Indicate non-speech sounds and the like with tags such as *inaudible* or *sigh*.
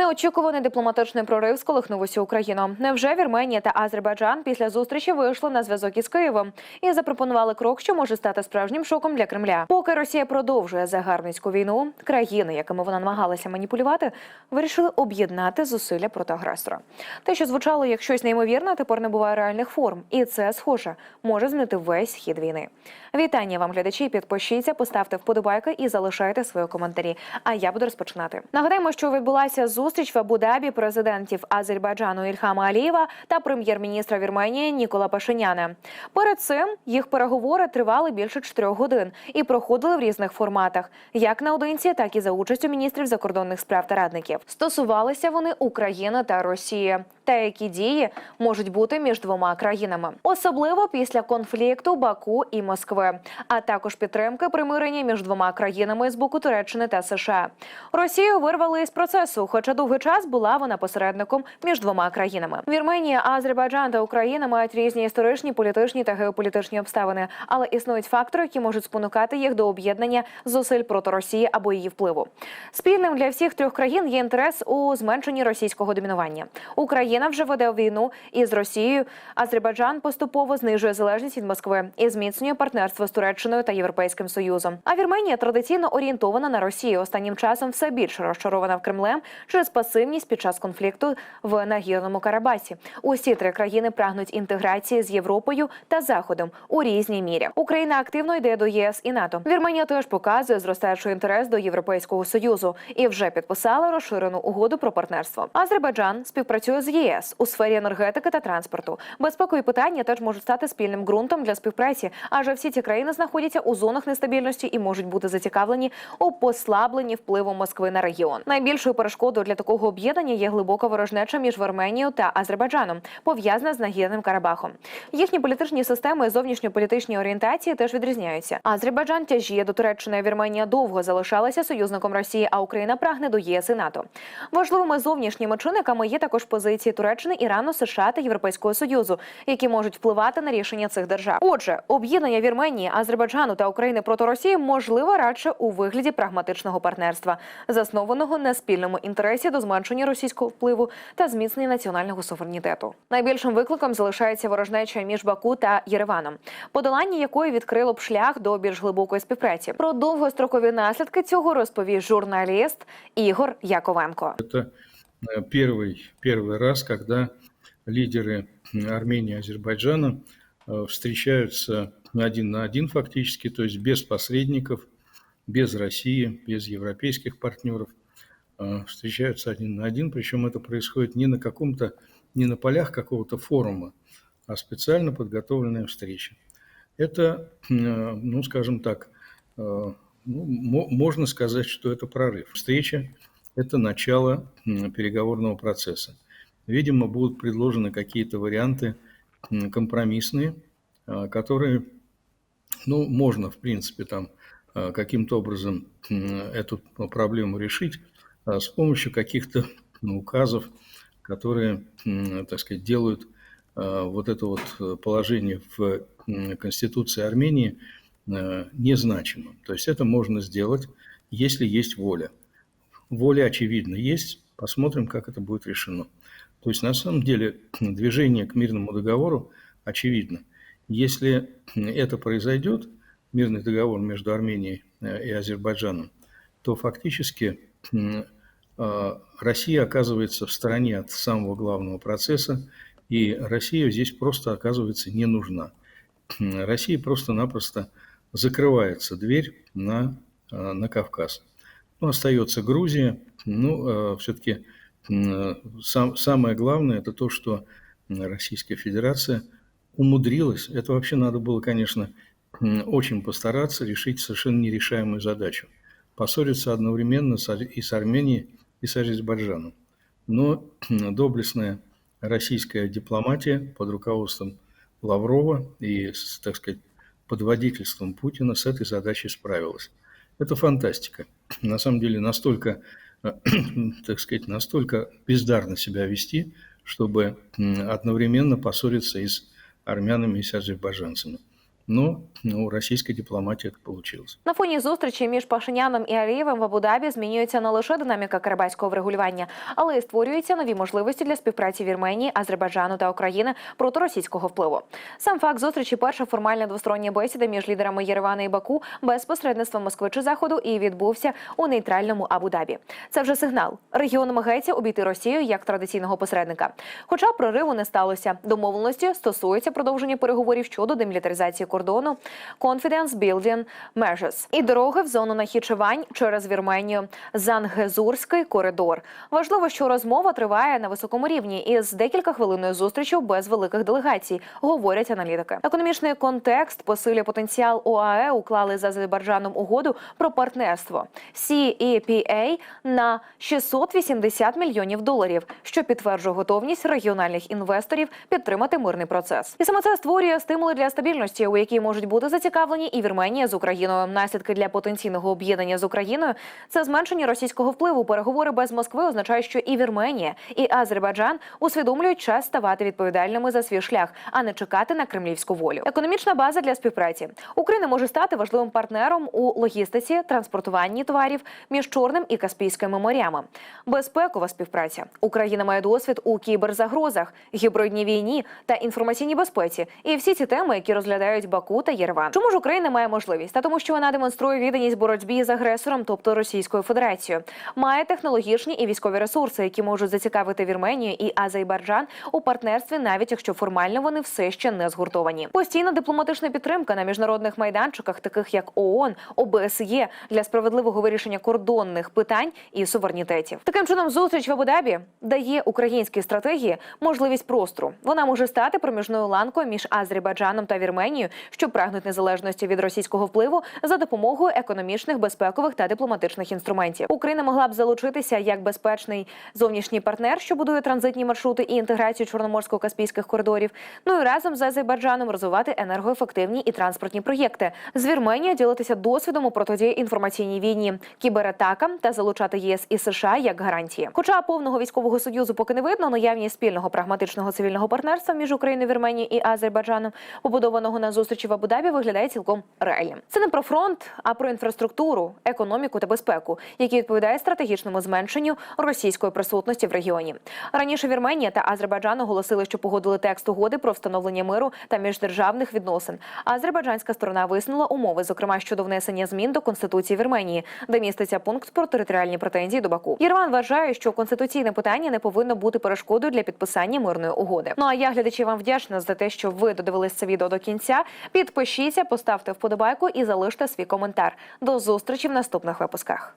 Неочікуваний дипломатичний прорив сколихнув Україну. Невже Вірменія та Азербайджан після зустрічі вийшли на зв'язок із Києвом і запропонували крок, що може стати справжнім шоком для Кремля? Поки Росія продовжує загарбницьку війну, країни, якими вона намагалася маніпулювати, вирішили об'єднати зусилля проти агресора. Те, що звучало як щось неймовірне, тепер не буває реальних форм, і це схоже може змінити весь хід війни. Вітання вам, глядачі. Підпишіться, поставте вподобайки і залишайте свої коментарі. А я буду розпочинати. Нагадаємо, що відбулася зустріч в Абу-Дабі президентів Азербайджану Ільхама Алієва та прем'єр-міністра Вірменії Нікола Пашиняна. Перед цим їх переговори тривали більше чотирьох годин і проходили в різних форматах, як наодинці, так і за участю міністрів закордонних справ та радників. Стосувалися вони України та Росії, та які дії можуть бути між двома країнами, особливо після конфлікту Баку і Москви, а також підтримки примирення між двома країнами з боку Туреччини та США. Росію вирвали із процесу, хоча довгий час була вона посередником між двома країнами. Вірменія, Азербайджан та Україна мають різні історичні, політичні та геополітичні обставини, але існують фактори, які можуть спонукати їх до об'єднання зусиль проти Росії або її впливу. Спільним для всіх трьох країн є інтерес у зменшенні російського домінування. Україна вже веде війну із Росією. Азербайджан поступово знижує залежність від Москви і зміцнює партнерство з Туреччиною та Європейським Союзом. А Вірменія традиційно орієнтована на Росію. Останнім часом все більше розчарована в Кремлем через пасивність під час конфлікту в Нагірному Карабасі. Усі три країни прагнуть інтеграції з Європою та Заходом у різній мірі. Україна активно йде до ЄС і НАТО. Вірменія теж показує зростаючий інтерес до Європейського союзу і вже підписала розширену угоду про партнерство. Азербайджан співпрацює з ЄС у сфері енергетики та транспорту. Безпекові питання теж можуть стати спільним ґрунтом для співпраці, адже всі ці країни знаходяться у зонах нестабільності і можуть бути зацікавлені у послабленні впливу Москви на регіон. Найбільшою перешкодою для такого об'єднання є глибока ворожнеча між Вірменією та Азербайджаном, пов'язана з Нагірним Карабахом. Їхні політичні системи і зовнішньополітичні орієнтації теж відрізняються. Азербайджан тяжіє до Туреччини. Вірменія довго залишалася союзником Росії, а Україна прагне до ЄС і НАТО. Важливими зовнішніми чинниками є також позиції Туреччини, Ірану, США та Європейського союзу, які можуть впливати на рішення цих держав. Отже, об'єднання Вірменії, Азербайджану та України проти Росії можливо радше у вигляді прагматичного партнерства, заснованого на спільному інтересі до зменшення російського впливу та зміцнення національного суверенітету. Найбільшим викликом залишається ворожнеча між Баку та Єреваном, подолання якої відкрило б шлях до більш глибокої співпраці. Про довгострокові наслідки цього розповів журналіст Ігор Яковенко. Э, первый, первый раз, когда лидеры Армении и Азербайджана э, встречаются один на один фактически, то есть без посредников, без России, без европейских партнеров, э, встречаются один на один, причем это происходит не на каком-то, не на полях какого-то форума, а специально подготовленная встреча. Это, ну, скажем так, ну, мо- можно сказать, что это прорыв. Встреча – это начало переговорного процесса. Видимо, будут предложены какие-то варианты компромиссные, а, которые, ну, можно, в принципе, там а, каким-то образом эту проблему решить а, с помощью каких-то ну, указов, которые, так сказать, делают вот это вот э, положение в Конституции Армении незначимым. То есть это можно сделать, если есть воля. Воля, очевидно, есть. Посмотрим, как это будет решено. То есть, на самом деле, *clears throat* движение к мирному договору очевидно. Если это произойдет, мирный договор между Арменией э, и Азербайджаном, то фактически э, Россия оказывается в стороне от самого главного процесса, и Россия здесь просто оказывается не нужна. России просто-напросто закрывается дверь на, э, на Кавказ. Ну, остается Грузия. Ну, все-таки сам, самое главное это то, что Российская Федерация умудрилась, это вообще надо было, конечно, очень постараться решить совершенно нерешаемую задачу. Поссориться одновременно и с Арменией, и с Азербайджаном. Но доблестная российская дипломатия под руководством Лаврова и, так сказать, под водительством Путина с этой задачей справилась. Это фантастика. На самом деле настолько, э, *clears throat* так сказать, настолько бездарно себя вести, чтобы одновременно поссориться и с армянами, и с азербайджанцами. Но у российской дипломатии это получилось. На фоні зустрічі між Пашиняном і Алієвим в Абу-Дабі змінюється не лише динаміка карабайського врегулювання, але й створюються нові можливості для співпраці Вірменії, Азербайджану та України проти російського впливу. Сам факт зустрічі перша формальна двостороння бесіда між лідерами Єревана і Баку без посередництва Москви чи Заходу і відбувся у нейтральному Абу-Дабі. Це вже сигнал. Регіон намагається обійти Росію як традиційного посередника. Хоча прориву не сталося. Домовленості стосуються продовження переговорів щодо демілітаризації кордону, Confidence Building Measures і дороги в зону нахічувань через Вірменію, Зангезурський коридор. Важливо, що розмова триває на високому рівні із декілька хвилиною зустрічю без великих делегацій, говорять аналітики. Економічний контекст посилює потенціал ОАЕ. Уклали з Азербайджаном угоду про партнерство CEPA на 680 мільйонів доларів, що підтверджує готовність регіональних інвесторів підтримати мирний процес. І саме це створює стимули для стабільності, у якій можуть бути зацікавлені і Вірменія з Україною. Наслідки для потенційного об'єднання з Україною це зменшення російського впливу. Переговори без Москви означають, що і Вірменія, і Азербайджан усвідомлюють час ставати відповідальними за свій шлях, а не чекати на кремлівську волю. Економічна база для співпраці Україна може стати важливим партнером у логістиці, транспортуванні товарів між Чорним і Каспійськими морями. Безпекова співпраця. Україна має досвід у кіберзагрозах, гібридній війні та інформаційній безпеці. І всі ці теми, які розглядають Баку та Єреван. Чому ж Україна має можливість? Та тому, що вона демонструє відданість боротьбі з агресором, тобто Російською Федерацією, має технологічні і військові ресурси, які можуть зацікавити Вірменію і Азербайджан у партнерстві, навіть якщо формально вони все ще не згуртовані. Постійна дипломатична підтримка на міжнародних майданчиках, таких як ООН, ОБСЄ, для справедливого вирішення кордонних питань і суверенітетів. Таким чином, зустріч в Абу-Дабі дає українській стратегії можливість простору. Вона може стати проміжною ланкою між Азербайджаном та Вірменією, що прагнуть незалежності від російського впливу за допомогою економічних, безпекових та дипломатичних інструментів. Україна могла б залучитися як безпечний зовнішній партнер, що будує транзитні маршрути і інтеграцію чорноморсько-каспійських коридорів. Ну і разом з Азербайджаном розвивати енергоефективні і транспортні проєкти. З Вірменією ділитися досвідом у протидії інформаційній війні, кібератакам та залучати єС і США як гарантії. Хоча повного військового союзу поки не видно, наявність спільного прагматичного цивільного партнерства між Україною, Вірменією і Азербайджаном, побудованого на зустрічі в Абу-Дабі, виглядає цілком реальним. Це не про фронт, а про інфраструктуру, економіку та безпеку, які відповідають стратегічному зменшенню російської присутності в регіоні. Раніше Вірменія та Азербайджан оголосили, що погодили текст угоди про встановлення миру та міждержавних відносин. Азербайджанська сторона висунула умови, зокрема щодо внесення змін до конституції Вірменії, де міститься пункт про територіальні претензії до Баку. Єрван вважає, що конституційне питання не повинно бути перешкодою для підписання мирної угоди. Ну а я глядачі вам вдячна за те, що ви додивились це відео до кінця. Підпишіться, поставте вподобайку і залиште свій коментар. До зустрічі в наступних випусках.